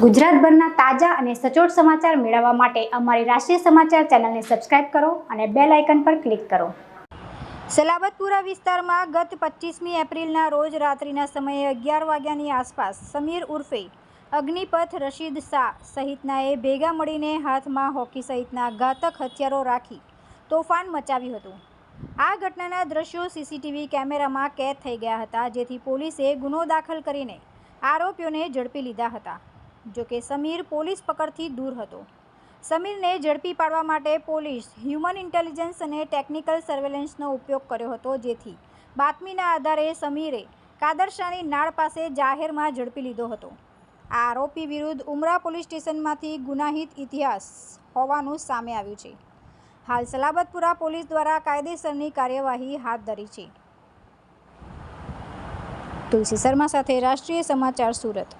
ગુજરાતભરના તાજા અને સચોટ સમાચાર મેળવવા માટે અમારી રાષ્ટ્રીય સમાચાર ચેનલને સબસ્ક્રાઇબ કરો અને બેલ આઇકન પર ક્લિક કરો. સલાબતપુરા વિસ્તારમાં ગત પચીસમી એપ્રિલના રોજ રાત્રિના સમયે અગિયાર વાગ્યાની આસપાસ સમીર ઉર્ફે અગ્નિપથ રશીદ શાહ સહિતનાએ ભેગા મળીને હાથમાં હોકી સહિતના ઘાતક હથિયારો રાખી તોફાન મચાવ્યું હતું. આ ઘટનાના દ્રશ્યો સીસીટીવી કેમેરામાં કેદ થઈ ગયા હતા, જેથી પોલીસે ગુનો દાખલ કરીને આરોપીઓને ઝડપી લીધા હતા. જોકે સમીર પોલીસ પકડથી દૂર હતો. સમીરને ઝડપી પાડવા માટે પોલીસ હ્યુમન ઇન્ટેલિજન્સ અને ટેકનિકલ સર્વેલન્સનો ઉપયોગ કર્યો હતો, જેથી બાતમીના આધારે સમીરે કાદરશાની નાળ પાસે જાહેરમાં ઝડપી લીધો હતો. આ આરોપી વિરુદ્ધ ઉમરા પોલીસ સ્ટેશનમાંથી ગુનાહિત ઇતિહાસ હોવાનું સામે આવ્યું છે. હાલ સલાબતપુરા પોલીસ દ્વારા કાયદેસરની કાર્યવાહી હાથ ધરી છે. તુલસી શર્મા સાથે રાષ્ટ્રીય સમાચાર સુરત.